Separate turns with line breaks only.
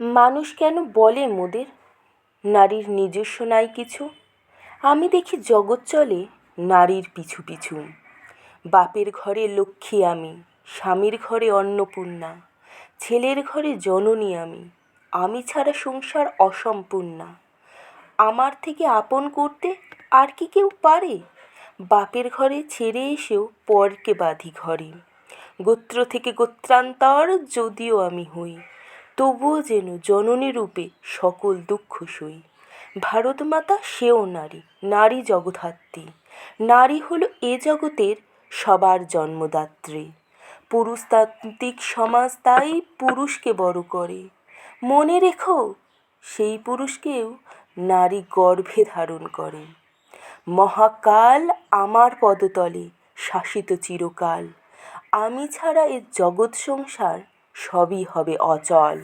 মানুষ কেন বলে মোদের? নারীর নিজস্ব নাই কিছু। আমি দেখি জগৎ চলে নারীর পিছু পিছু। বাপের ঘরে লক্ষ্মী আমি, স্বামীর ঘরে অন্নপূর্ণা, ছেলের ঘরে জননী আমি। আমি ছাড়া সংসার অসম্পূর্ণা। আমার থেকে আপন করতে আর কি কেউ পারে? বাপের ঘরে ছেড়ে এসেও পরকে বাঁধি ঘরে। গোত্র থেকে গোত্রান্তর যদিও আমি হই। তবুও যেন জননী রূপে সকল দুঃখ সই। ভারত মাতা সেও নারী নারী জগদ্ধাত্রী নারী হলো এ জগতের সবার জন্মদাত্রী। পুরুষতান্ত্রিক সমাজ তাই পুরুষকে বড় করে। মনে রেখো, সেই পুরুষকেও নারী গর্ভে ধারণ করে। মহাকাল আমার পদতলে শাসিত চিরকাল। আমি ছাড়া এ জগৎ সংসার সবই হবে অচল।